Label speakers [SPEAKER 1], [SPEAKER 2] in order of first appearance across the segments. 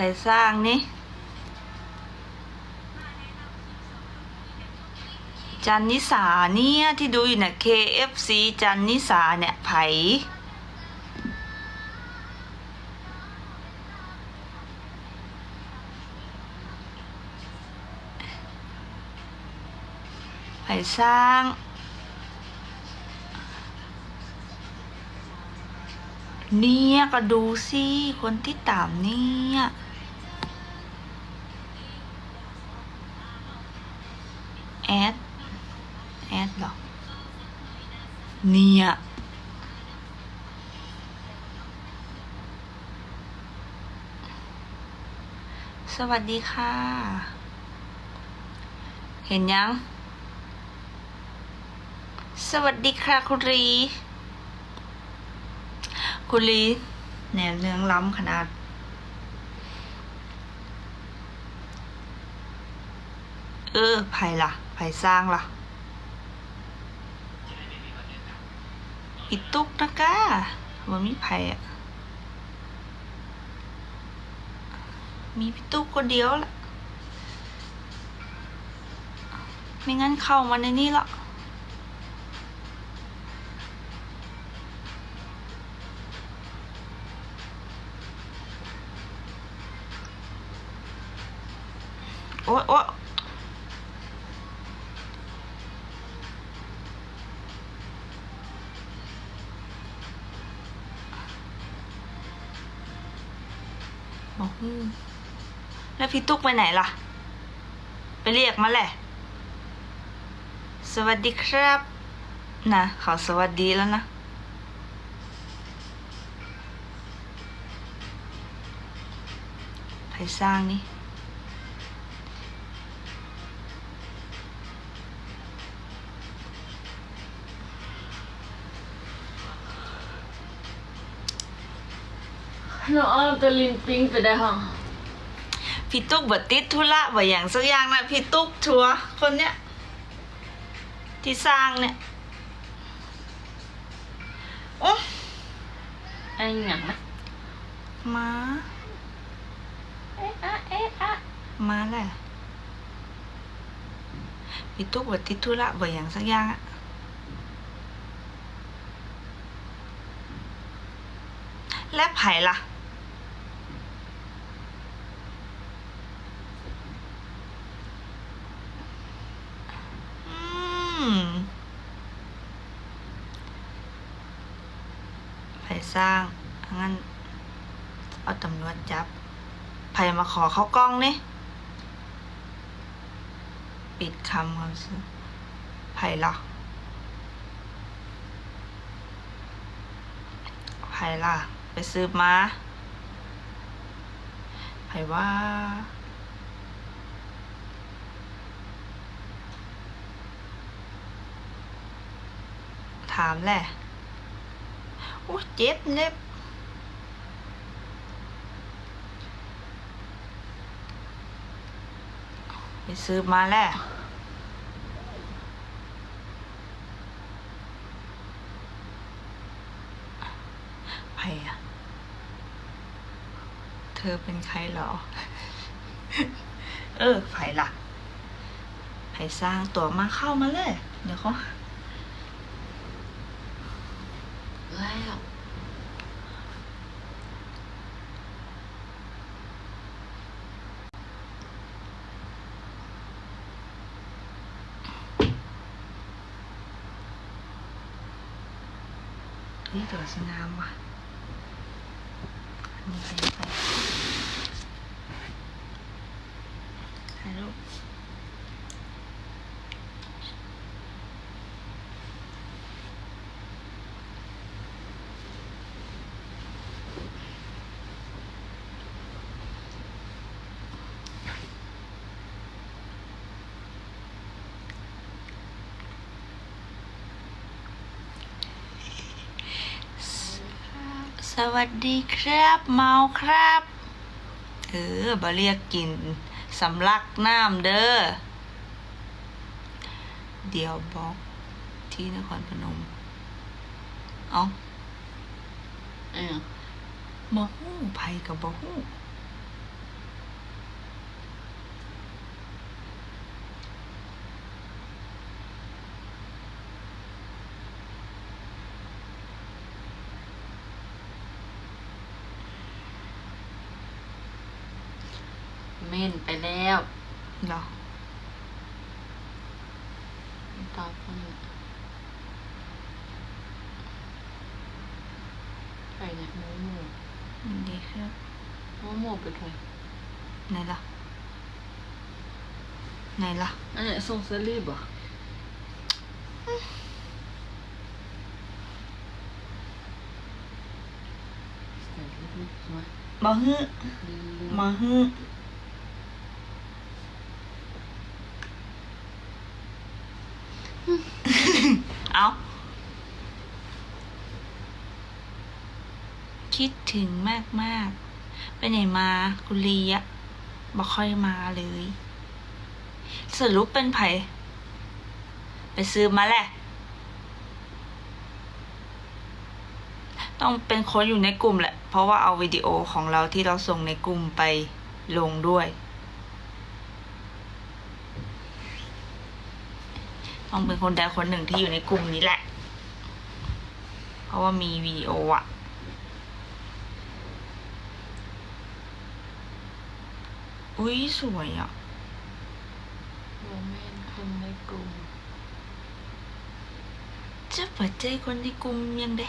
[SPEAKER 1] รสร้างนี่จันนิสาเนี่ยที่ดูอยู่เนี่ย KFC จันนิสาเนี่ยไผไผสร้างเนี่ยก็ดูสิ คนที่ตามเนี่ยแอด แอดเหรอ เนี่ย สวัสดีค่ะ เห็นยัง สวัสดีค่ะคุณรี คุณลีแหนมเนืองล้ำขนาด เออไผ่ล่ะไผ่สร้างล่ะอีตุกนะก้าว่ามีไผ่อะ มีพี่ตุกคนเดียวละไม่งั้นเข้ามาในนี้ละโอ๊ยโอ๊ยบอกอืม แล้วพี่ตุ๊กไปไหนล่ะ ไปเรียกมาแหละ สวัสดีครับ นะเขาสวัสดีแล้วนะใครสร้างนี่
[SPEAKER 2] น้องอ้อมตะลินปิงไปได้ห้อง
[SPEAKER 1] พี่ตุ๊กบดติดธุระบ่อย่างสักอย่างนะพี่ตุ๊กชัวร์คนเนี้ยที่สร้างเนี่ยโอ้
[SPEAKER 2] ไอ้หยังนะ
[SPEAKER 1] มา
[SPEAKER 2] เอ๊ะอะเอ๊ะอะ
[SPEAKER 1] มาแหละพี่ตุ๊กบดติดธุระบ่อย่างสักอย่างอะและไผ่ล่ะ อืมไผ่ สร้างงั้น เอาตำรวจจับไผ่มาขอเข้ากล้องนี่ปิดคำควาซื่อไผ่ล่ะไผ่ล่ะ ไปซื้อมาไผ่ว่าถามแหละ โอ้ยเจ็บเล็บไปซื้อมาแล้วใครอะเธอเป็นใครหรอ เออไผ่ล่ะไผ่สร้างตัวมาเข้ามาเลย เดี๋ยวเขา
[SPEAKER 2] แล้ว
[SPEAKER 1] เฮ้ยตัวสวยงามว่ะอันนี้ไปไปถ่ายรูป สวัสดีครับ เมาครับ เออบาเรียกกินสำลักน้ำเด้อ เดี๋ยวบอกที่นครพนม เอา
[SPEAKER 2] เออ
[SPEAKER 1] บ่ฮู้ไผกับบ่ฮู้
[SPEAKER 2] นต์ไปแล้ว
[SPEAKER 1] เหรอ
[SPEAKER 2] ตอบคนอื่นใครเนี่ยโมโม
[SPEAKER 1] ดีครับ
[SPEAKER 2] โมโมไปใคร
[SPEAKER 1] ไหนล่ะ ไหนล่ะ
[SPEAKER 2] อันเนี้ยส่งสลีบเหรอใส่ลิปๆมา
[SPEAKER 1] มาฮึมาฮึเอา คิดถึงมากมากๆ ไปไหนมากุลีอะบ่ค่อยมาเลย สรุปเป็นไผไปซื้อมาแหละ ต้องเป็นคนอยู่ในกลุ่มแหละ เพราะว่าเอาวิดีโอของเราที่เราส่งในกลุ่มไปลงด้วย ต้องเป็นคนใดคนหนึ่งที่อยู่ในกลุ่มนี้แหละ เพราะว่ามีวิดีโออะ อุ้ยสวยอะ
[SPEAKER 2] โมเมนต์คนในกลุ่ม
[SPEAKER 1] จะเปิดใจคนในกลุ่มยังเด้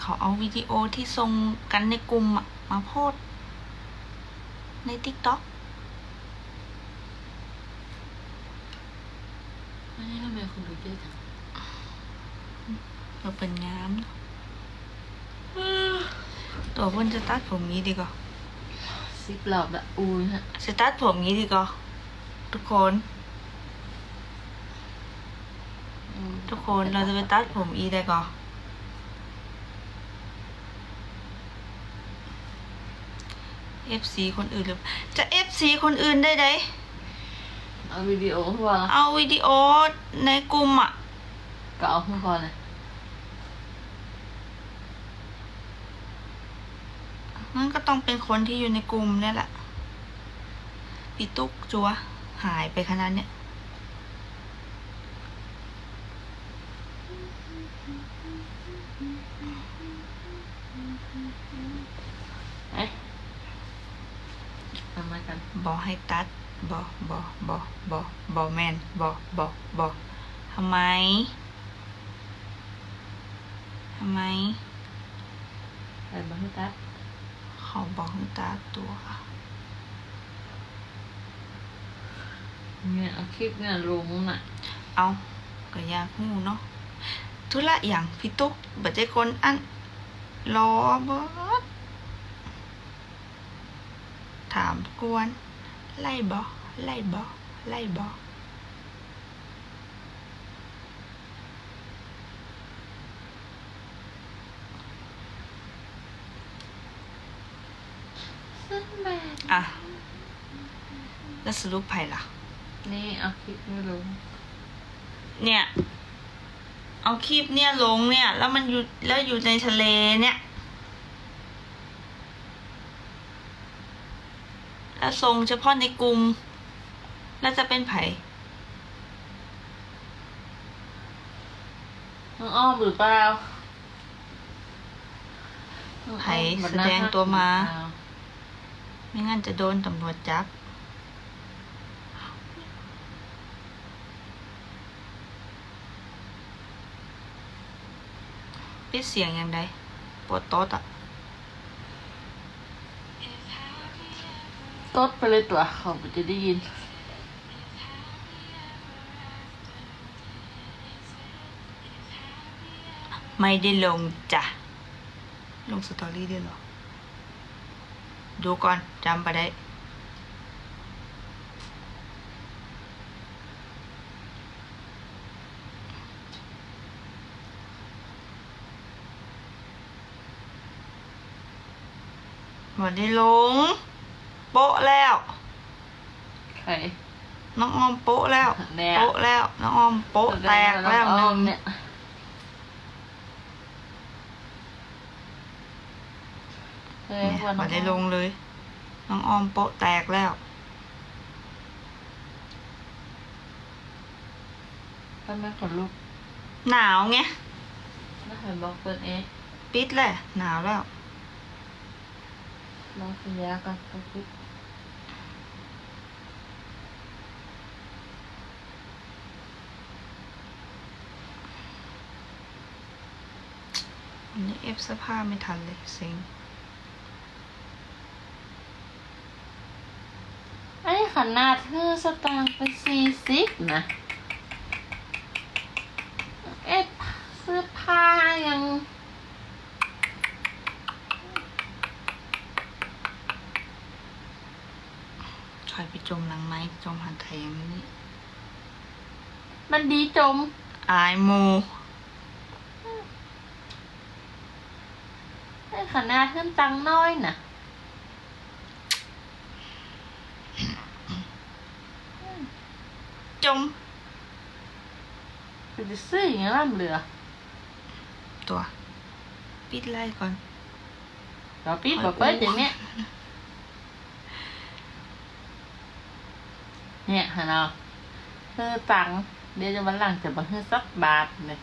[SPEAKER 1] เขาเอาวิดีโอที่ส่งกันในกลุ่มอะมาโพสต์ในติ๊กต็อก
[SPEAKER 2] อันนี้ทำไมคนดูเยอะจัง
[SPEAKER 1] เราเป็นงามเนอะตัวเพิ่นจะตัดผมงี้ดีกว่า
[SPEAKER 2] ซิปหลอบละอูนฮะ
[SPEAKER 1] จะตัดผมงี้ดีกว่าทุกคน
[SPEAKER 2] อืม
[SPEAKER 1] ทุกคนเราจะไปตัดผมอีได้ก่อน FC คนอื่นหรือจะ FC คนอื่นได้ได
[SPEAKER 2] เอาวิดีโอพอละ
[SPEAKER 1] เอาวิดีโอในกลุ่มอะ
[SPEAKER 2] ก็เอาพอเลย
[SPEAKER 1] งั้นก็ต้องเป็นคนที่อยู่ในกลุ่มนี่แหละพี่ตุ๊กจัว หายไปขนาดเนี้ย
[SPEAKER 2] เอ๊ะเอามากัน
[SPEAKER 1] บอให้ตัดบอบอบอบอบอแมนบอบอบอทำไม ทำไม
[SPEAKER 2] ใส่บังตัด
[SPEAKER 1] เขาบอกให้ตาตัว
[SPEAKER 2] เนี่ยเอาคลิปเนี่ยลงน่ะ
[SPEAKER 1] เอาก็อยากหูเนาะธุระอย่างพี่ตุ๊กบัดใจคนอันรอเบิดถามกวน ไล่บอไล่บอไล่บอ
[SPEAKER 2] ซึ่งแบบ
[SPEAKER 1] อะ แล้วสรุปไผ่ล่ะ
[SPEAKER 2] นี่เอาคลิปเนี่ยลง
[SPEAKER 1] เนี่ย เอาคลิปเนี่ยลงเนี่ย แล้วมันอยู่แล้วอยู่ในทะเลเนี่ย แล้วทรงเฉพาะในกลุ่มแล้วจะเป็นไผ่
[SPEAKER 2] น้องอ้อมหรือเปล่าน้องอ้อม
[SPEAKER 1] ไผ่
[SPEAKER 2] บั
[SPEAKER 1] แสดงตัวมา
[SPEAKER 2] หรือเปล่
[SPEAKER 1] ไม่งั้นจะโดนตำรวจจับ ดเสียงยังไงปวดโต๊ดอะ
[SPEAKER 2] ตดไปเลยตัวเขาจะได้ยิน
[SPEAKER 1] ไม่ได้ลงจ้ะ ลงสตอรี่ด้วยเหรอ ดูก่อนจำไปได้ วันได้ลงโป๊ะแล้ว
[SPEAKER 2] ใคร
[SPEAKER 1] น้องออมโป๊ะแล้ว
[SPEAKER 2] เนี่ย
[SPEAKER 1] โป๊ะแล้ว น้องออมโป๊ะแตกแล้วหนึ่ง
[SPEAKER 2] เนี่ยเฮ้ย
[SPEAKER 1] เนี่ย
[SPEAKER 2] วัน
[SPEAKER 1] มาได้ลงเลย น้องออมโป๊ะแตกแล้ว
[SPEAKER 2] ทำไมขนลุก
[SPEAKER 1] หนาวไง
[SPEAKER 2] น่าเห็นบอกเปิดเอ๊ะ
[SPEAKER 1] ปิดแหละหนาวแล้ว
[SPEAKER 2] น้องสัญญากับกระ
[SPEAKER 1] ซินนี้เอฟเสื้อผ้าไม่ทันเลยเซ็ง
[SPEAKER 2] อันนี้ขนาดคือสตางค์เป็นสี่สิบนะ เอฟเสื้อผ้ายัง
[SPEAKER 1] จมหันไทยมันนี่
[SPEAKER 2] มันดีจม
[SPEAKER 1] อายโม
[SPEAKER 2] ไอ้ขนาดขึ้นตังค์น้อยนะ
[SPEAKER 1] จม
[SPEAKER 2] จะซื้ออย่างนี้ล่ำเหลือ
[SPEAKER 1] ตัว ปิดไล่ก่อน
[SPEAKER 2] เราปิดแบบเปิดอย่างเนี้ย เนี่ยฮะเนาะคือตังเดี๋ยวจะวันหลังจะมาให้สักบาทเลย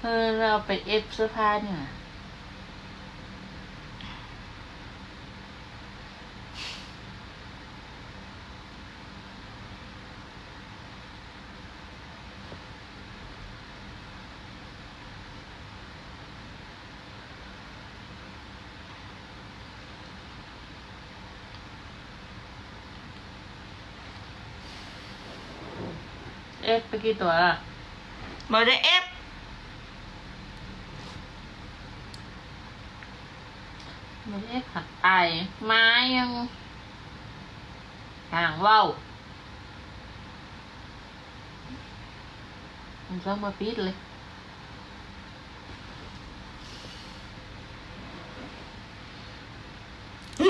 [SPEAKER 2] เออเราไปเอฟเสื้อผ้าเนี่ย อฟไปกี่ตัวล่ะ
[SPEAKER 1] บอได้เอฟ
[SPEAKER 2] ไม่ได้ผัดไตไม้ยังห่างเว้าวมันต้องมาปิดเลย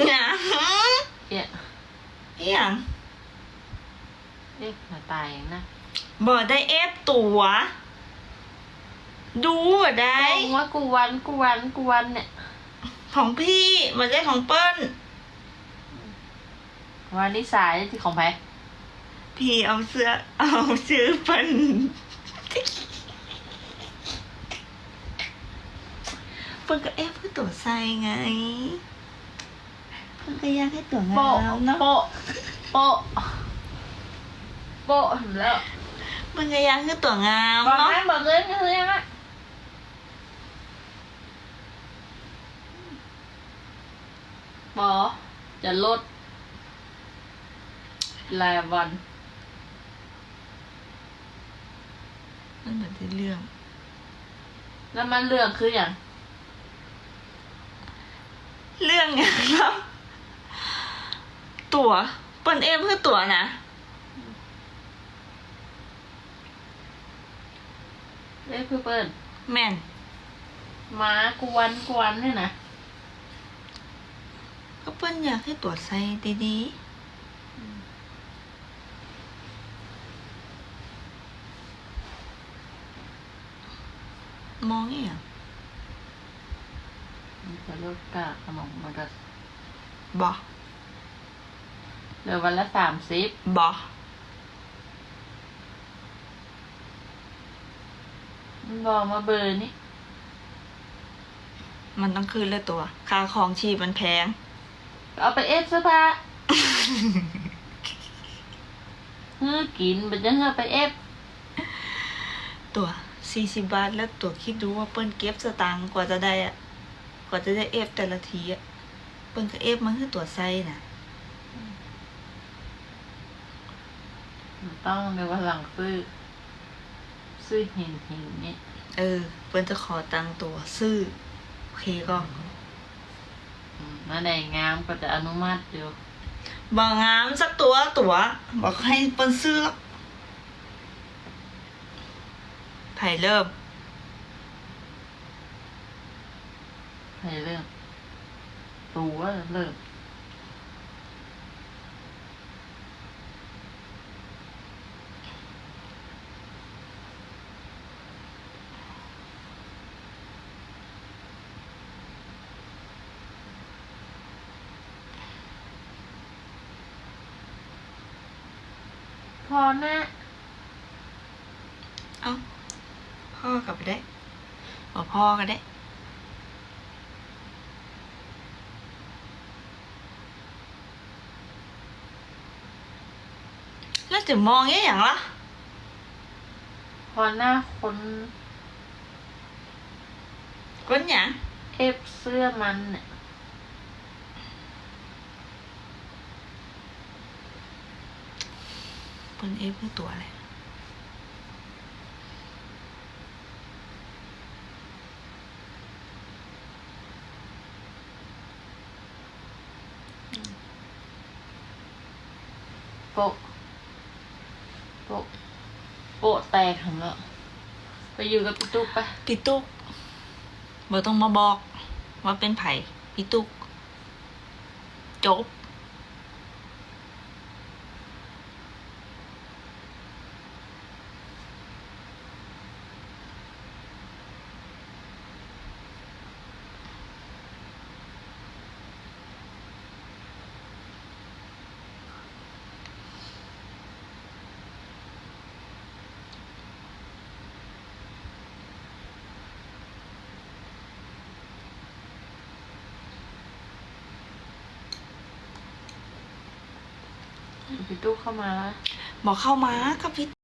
[SPEAKER 1] หนัง
[SPEAKER 2] เอ๊ะ
[SPEAKER 1] อหย่าง
[SPEAKER 2] เอ๊ะผัดไตนะ
[SPEAKER 1] บอได้เอฟตัว ดูบ่ได้
[SPEAKER 2] ไอ้ว่ากูวันกูวันกูวันเนี่ย
[SPEAKER 1] ของพี่บอได้ของเปิ้ล
[SPEAKER 2] วันนี้สายที่ของแพ้
[SPEAKER 1] พี่เอาเสื้อเอาซื้อเปิ้ลเปิ้ลก็เอฟเพื่อตัวใส่ไงเปิ้ลก็อยากให้ตัวงา
[SPEAKER 2] โปะ
[SPEAKER 1] มเนาะ
[SPEAKER 2] โปะโปะโปะแล้ว
[SPEAKER 1] เปิ้ลก็อยากให้ตัวงาม
[SPEAKER 2] บอก
[SPEAKER 1] เนาะ
[SPEAKER 2] ให้บอกเงินก็คือยังไงบอจะลดรายวัน
[SPEAKER 1] มันเหมือนได้เรื่อง
[SPEAKER 2] แล้วมันเรื่องคืออย่าง
[SPEAKER 1] เรื่องอย่างเนาะตั๋วเปิ้ลเอฟเพื่อตั๋วนะ
[SPEAKER 2] เอ้ยคือเปิ้ล
[SPEAKER 1] แม่น
[SPEAKER 2] หมากวนกวนเนี่ยนะ
[SPEAKER 1] ก็เปิ้ลอยากให้ตั๋วใส่ดีๆมองอย่าง
[SPEAKER 2] มันจะลดกากขนมมันก็
[SPEAKER 1] บอ
[SPEAKER 2] เหลือวันละสามสิบ บ
[SPEAKER 1] อ
[SPEAKER 2] มันบอกมาเบอร์นี้
[SPEAKER 1] มันต้องคืนเลยตัว ค่าของชีพมันแพง
[SPEAKER 2] เอาไปเอฟเสื้อผ้าเฮ้อกินมันจะเฮ้อไปเอฟ
[SPEAKER 1] ตัวสี่สิบบาทแล้วตัวคิดดูว่าเปิ้ลเก็บสตางค์กว่าจะได้อะกว่าจะได้เอฟแต่ละทีอะเปิ้ลก็เอฟมันคือตัวไส้น่ะ
[SPEAKER 2] ต้องในวันหลังซื้อ ซื้อหินหินนี่
[SPEAKER 1] เออเปิ้ลจะขอตังค์ตัวซื้อโอเคก็
[SPEAKER 2] อืมนั่นเองงามก็จะอนุมัติอยู่
[SPEAKER 1] บอกงามสักตัวตัวบอกให้เปิ้ลซื้อหรอกไผ่เริ่ม
[SPEAKER 2] ให้เรื่องตัวเริ่ม พอนะ
[SPEAKER 1] เอ้าพ่อกลับไปได้บอกพ่อก็ได้แล้วจะมองแย่อย่างละ
[SPEAKER 2] พอหน้าคน
[SPEAKER 1] ก้นอย่าง
[SPEAKER 2] เอฟเสื้อมันเนี่ย
[SPEAKER 1] เปิ้นเอฟคือตัวอะไร
[SPEAKER 2] โปะโปะโปะแตกหันแล้วไปอยู่กับพี่ตุ๊กไป
[SPEAKER 1] พี่ตุ๊กบ่ต้องมาบอก ว่าเป็นไผ่พี่ตุ๊กจบ
[SPEAKER 2] พี่ตู้เข้ามาแล้ว
[SPEAKER 1] บอกเข้ามากับพี่